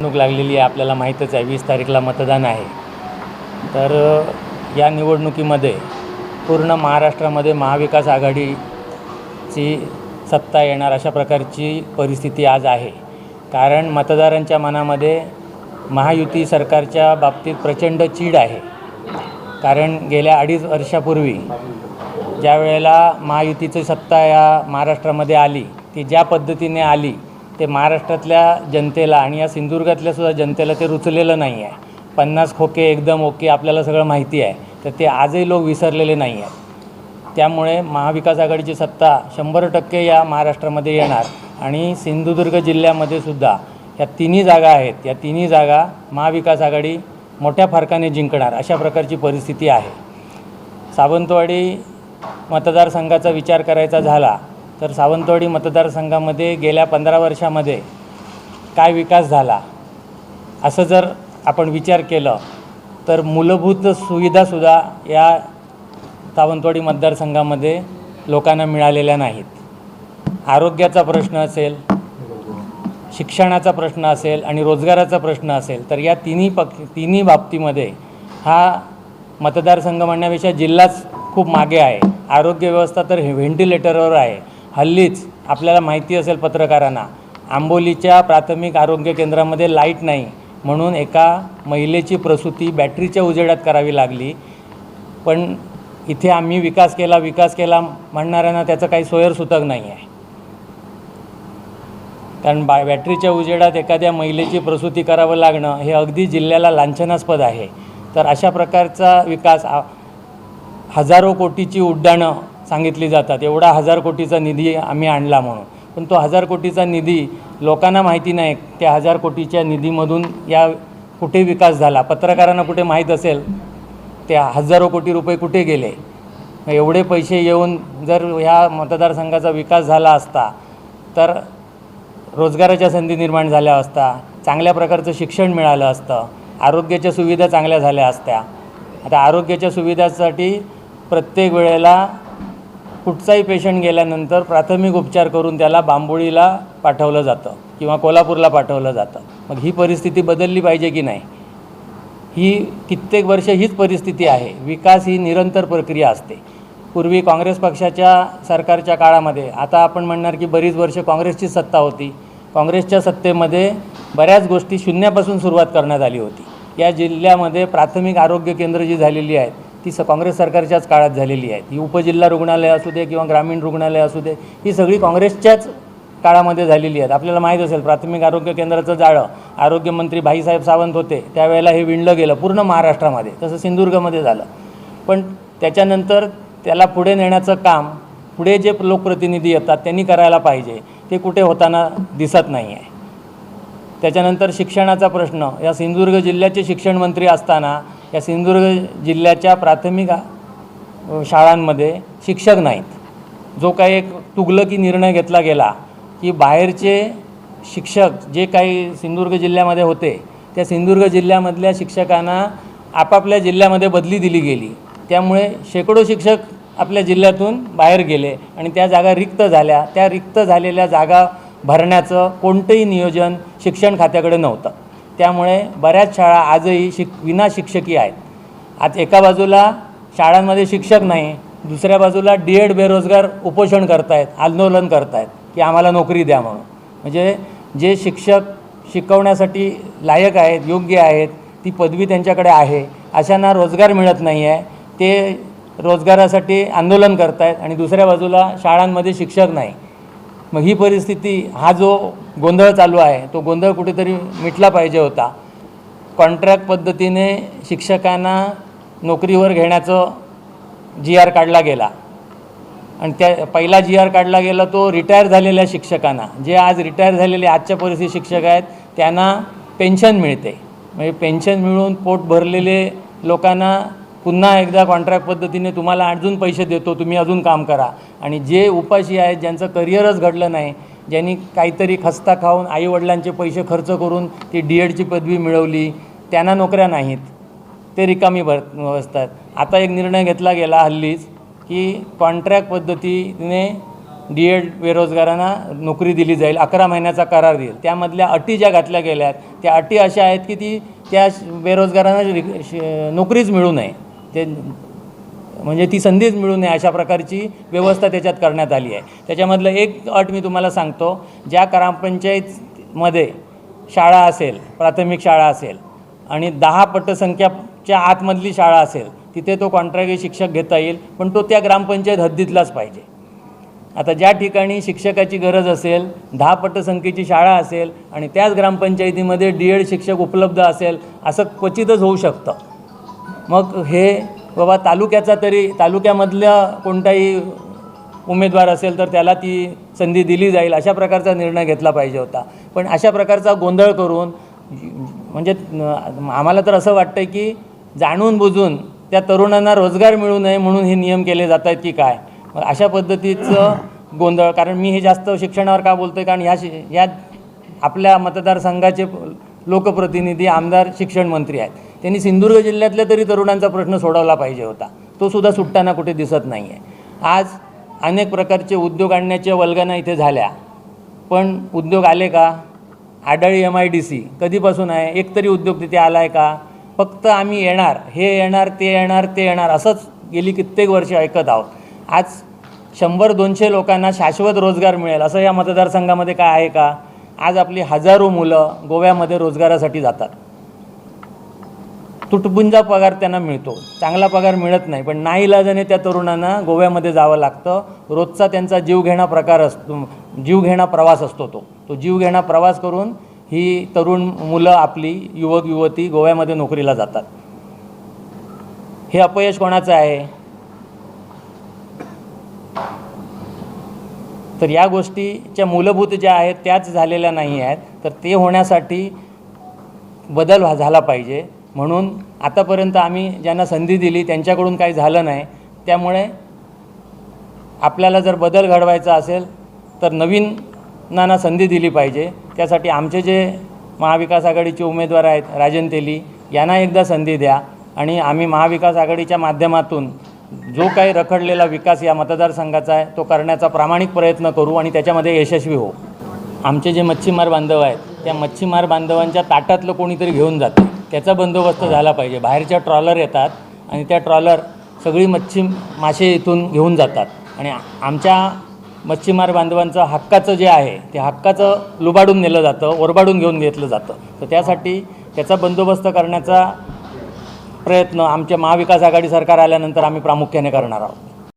निवडणूक लागलेली आहे आपल्याला माहीतच आहे वीस तारीखला मतदान आहे. तर या निवडणुकीमध्ये पूर्ण महाराष्ट्रामध्ये महाविकास आघाडीची सत्ता येणार अशा प्रकारची परिस्थिती आज आहे. कारण मतदारांच्या मनामध्ये महायुती सरकारच्या बाबतीत प्रचंड चीड आहे. कारण गेल्या अडीच वर्षापूर्वी ज्या वेळेला महायुतीची सत्ता या महाराष्ट्रामध्ये आली ती ज्या पद्धतीने आली ते महाराष्ट्रातल्या जनतेला आणि या सिंधुदुर्गातल्या सुद्धा जनतेला ते रुचलेलं नाही आहे. पन्नास खोके एकदम ओके आपल्याला सगळं माहिती आहे. तर ते आजही लोक विसरलेले नाही आहेत. त्यामुळे महाविकास आघाडीची सत्ता शंभर टक्के या महाराष्ट्रामध्ये येणार आणि सिंधुदुर्ग जिल्ह्यामध्ये सुद्धा ह्या तिन्ही जागा आहेत. या तिन्ही जागा महाविकास आघाडी मोठ्या फरकाने जिंकणार अशा प्रकारची परिस्थिती आहे. सावंतवाडी मतदारसंघाचा विचार करायचा झाला तर सावंतवाडी मतदारसंघामध्ये गेल्या पंधरा वर्षामध्ये काय विकास झाला? असं जर आपण विचार केलं तर मूलभूत सुविधासुद्धा या सावंतवाडी मतदारसंघामध्ये लोकांना मिळालेल्या नाहीत. आरोग्याचा प्रश्न असेल शिक्षणाचा प्रश्न असेल आणि रोजगाराचा प्रश्न असेल तर या तिन्ही पक तिन्ही बाबतीमध्ये हा मतदारसंघ म्हणण्यापेक्षा जिल्हाच खूप मागे आहे. आरोग्य व्यवस्था तर हे व्हेंटिलेटरवर आहे. हल्लीच आपल्याला माहिती असेल पत्रकारांना आंबोलीच्या प्राथमिक आरोग्य केंद्रामध्ये लाइट नाही म्हणून एका महिलेची प्रसूती बॅटरीच्या उजेडात करावी लागली. पण इथे आम्ही विकास केला विकास केला म्हणणाऱ्यांना त्याचं काही सोयरसुतक नाही आहे कारण बा बॅटरीच्या उजेडात एखाद्या महिलेची प्रसूती करावं लागणं हे अगदी जिल्ह्याला लांछनास्पद आहे. तर अशा प्रकारचा विकास हजारो कोटीची उड्डाणं सांगितली जातात. एवढा हजार कोटीचा निधी आम्ही आणला म्हणून. पण तो हजार कोटीचा निधी लोकांना माहिती नाही. त्या हजार कोटीच्या निधीमधून या कुठे विकास झाला? पत्रकारांना कुठे माहीत असेल? त्या हजारो कोटी रुपये कुठे गेले? एवढे पैसे येऊन जर ह्या मतदारसंघाचा विकास झाला असता तर रोजगाराच्या संधी निर्माण झाल्या असता चांगल्या प्रकारचं शिक्षण मिळालं असतं आरोग्याच्या सुविधा चांगल्या झाल्या असत्या. आता आरोग्याच्या सुविधासाठी प्रत्येक वेळेला कुठचाही पेशंट गेल्यानंतर प्राथमिक उपचार करून त्याला बांबोळीला पाठवलं जातं किंवा कोल्हापूरला पाठवलं जातं. मग ही परिस्थिती बदलली पाहिजे की नाही? ही कित्येक वर्ष हीच परिस्थिती आहे. विकास ही निरंतर प्रक्रिया असते. पूर्वी काँग्रेस पक्षाच्या सरकारच्या काळामध्ये आता आपण म्हणणार की बरीच वर्ष काँग्रेसची सत्ता होती. काँग्रेसच्या सत्तेमध्ये बऱ्याच गोष्टी शून्यापासून सुरुवात करण्यात आली होती. या जिल्ह्यामध्ये प्राथमिक आरोग्य केंद्र जी झालेली आहेत ती स काँग्रेस सरकारच्याच काळात झालेली आहेत ही उपजिल्हा रुग्णालय असू दे किंवा ग्रामीण रुग्णालय असू दे ही सगळी काँग्रेसच्याच काळामध्ये झालेली आहेत. आपल्याला माहीत असेल प्राथमिक आरोग्य केंद्राचं जाळं आरोग्यमंत्री भाईसाहेब सावंत होते. त्यावेळेला हे विणलं गेलं पूर्ण महाराष्ट्रामध्ये. तसं सिंधुदुर्गमध्ये झालं. पण त्याच्यानंतर त्याला पुढे नेण्याचं काम पुढे जे लोकप्रतिनिधी येतात त्यांनी करायला पाहिजे. ते कुठे होताना दिसत नाही आहे. त्याच्यानंतर शिक्षणाचा प्रश्न. या सिंधुदुर्ग जिल्ह्याचे शिक्षण मंत्री असताना या सिंधुदुर्ग जिल्ह्याच्या प्राथमिक शाळांमध्ये शिक्षक नाहीत. जो काही एक तुगलकी निर्णय घेतला गेला की बाहेरचे शिक्षक जे काही सिंधुदुर्ग जिल्ह्यामध्ये होते त्या सिंधुदुर्ग जिल्ह्यामधल्या शिक्षकांना आपापल्या जिल्ह्यामध्ये बदली दिली गेली. त्यामुळे शेकडो शिक्षक आपल्या जिल्ह्यातून बाहेर गेले आणि त्या जागा रिक्त झाल्या. त्या रिक्त झालेल्या जागा भरण्याचं कोणतंही नियोजन शिक्षण खात्याकडे नव्हतं. त्यामुळे बऱ्याच शाळा आजही शिक विना शिक्षकी आहेत. आज एका बाजूला शाळांमध्ये शिक्षक नाही दुसऱ्या बाजूला डी एड बेरोजगार उपोषण करतायत आंदोलन करतायत की आम्हाला नोकरी द्या म्हणून. म्हणजे जे शिक्षक शिकवण्यासाठी लायक आहेत योग्य आहेत ती पदवी त्यांच्याकडे आहे अशांना रोजगार मिळत नाही आहे ते रोजगारासाठी आंदोलन करतायत आणि दुसऱ्या बाजूला शाळांमध्ये शिक्षक नाही. मग ही परिस्थिती हा जो गोंधळ चालू आहे तो गोंधळ कुठेतरी मिटला पाहिजे होता. कॉन्ट्रॅक्ट पद्धतीने शिक्षकांना नोकरीवर घेण्याचं जी आर काढला गेला. आणि त्या पहिला जी आर काढला गेला तो रिटायर झालेल्या शिक्षकांना. जे आज रिटायर झालेले आजच्या परिस्थिती शिक्षक आहेत त्यांना पेन्शन मिळते. म्हणजे पेन्शन मिळून पोट भरलेले लोकांना पुन्हा एकदा कॉन्ट्रॅक्ट पद्धतीने तुम्हाला अजून पैसे देतो तुम्ही अजून काम करा. आणि जे उपाशी आहेत ज्यांचं करिअरच घडलं नाही ज्यांनी काहीतरी खस्ता खाऊन आईवडिलांचे पैसे खर्च करून ती डी एडची पदवी मिळवली त्यांना नोकऱ्या नाहीत. ते रिकामी भर बसतात. आता एक निर्णय घेतला गेला हल्लीच की कॉन्ट्रॅक्ट पद्धतीने डी एड बेरोजगारांना नोकरी दिली जाईल अकरा महिन्याचा करार देईल. त्यामधल्या अटी ज्या घातल्या गेल्या आहेत त्या अटी अशा आहेत की ती त्या बेरोजगारांना श- नोकरीच मिळू नये. ते म्हणजे ती संधीच मिळू नये अशा प्रकारची व्यवस्था त्याच्यात करण्यात आली आहे. त्याच्यामधलं एक अट मी तुम्हाला सांगतो ज्या ग्रामपंचायतमध्ये शाळा असेल प्राथमिक शाळा असेल आणि दहा पटसंख्याच्या आतमधली शाळा असेल तिथे तो कॉन्ट्रॅक्ट शिक्षक घेता येईल पण तो त्या ग्रामपंचायत हद्दीतलाच पाहिजे. आता ज्या ठिकाणी शिक्षकाची गरज असेल दहा पटसंख्येची शाळा असेल आणि त्याच ग्रामपंचायतीमध्ये डी एड शिक्षक उपलब्ध असेल असं क्वचितच होऊ शकतं. मग हे बाबा तालुक्याचा तरी तालुक्यामधल्या कोणताही उमेदवार असेल तर त्याला ती संधी दिली जाईल अशा प्रकारचा निर्णय घेतला पाहिजे होता. पण अशा प्रकारचा गोंधळ करून म्हणजे आम्हाला तर असं वाटतं की जाणून बुजून त्या तरुणांना रोजगार मिळू नये म्हणून हे नियम केले जात आहेत की काय? अशा पद्धतीचं गोंधळ कारण मी हे जास्त शिक्षणावर का बोलतो आहे कारण ह्या शि या आपल्या मतदारसंघाचे लोकप्रतिनिधी आमदार शिक्षण मंत्री आहेत. त्यांनी सिंधुदुर्ग जिल्ह्यातल्या तरी तरुणांचा प्रश्न सोडवला पाहिजे होता. तो सुद्धा सुटताना कुठे दिसत नाही आहे आज अनेक प्रकारचे उद्योग आणण्याच्या वल्गना इथे झाल्या. पण उद्योग आले का? आडळी एम आय डी सी कधीपासून आहे? एक तरी उद्योग तिथे आला आहे का? फक्त आम्ही येणार हे येणार ते येणार ते येणार असंच गेली कित्येक वर्ष ऐकत आहोत. आज शंभर दोनशे लोकांना शाश्वत रोजगार मिळेल असं या मतदारसंघामध्ये काय आहे का? आज आपली हजारो मुलं गोव्यामध्ये रोजगारासाठी जातात. तुटपुंजा पगार त्यांना मिळतो. चांगला पगार मिळत नाही पण नाईलाजाने त्या तरुणांना गोव्यामध्ये जावं लागतं. रोजचा त्यांचा जीवघेणा प्रकार असतो जीवघेणा प्रवास असतो तो. तो जीवघेणा प्रवास करून ही तरुण मुलं आपली युवक युवती गोव्यामध्ये नोकरीला जातात. हे अपयश कोणाचं आहे? तर या गोष्टीच्या मूलभूत ज्या आहेत त्याच झालेल्या नाही आहेत. तर ते होण्यासाठी बदल झाला पाहिजे. म्हणून आतापर्यंत आम्ही ज्यांना संधी दिली त्यांच्याकडून काही झालं नाही. त्यामुळे आपल्याला जर बदल घडवायचा असेल तर नवीनांना संधी दिली पाहिजे. त्यासाठी आमचे जे महाविकास आघाडीचे उमेदवार आहेत राजन तेली यांना एकदा संधी द्या. आणि आम्ही महाविकास आघाडीच्या माध्यमातून जो काही रखडलेला विकास या मतदारसंघाचा आहे तो करण्याचा प्रामाणिक प्रयत्न करू आणि त्याच्यामध्ये यशस्वी होऊ. आमचे जे मच्छीमार बांधव आहेत त्या मच्छीमार बांधवांच्या ताटातलं कोणीतरी घेऊन जाते. त्याचा बंदोबस्त झाला पाहिजे. बाहेरच्या ट्रॉलर येतात आणि त्या ट्रॉलर सगळी मच्छी मासे इथून घेऊन जातात. आणि आमच्या मच्छीमार बांधवांचं हक्काचं जे आहे ते हक्काचं लुबाडून नेलं जातं ओरबाडून घेऊन घेतलं जातं. तर त्यासाठी त्याचा बंदोबस्त करण्याचा प्रयत्न आमच्या महाविकास आघाडी सरकार आल्यानंतर आम्ही प्रामुख्याने करणार आहोत.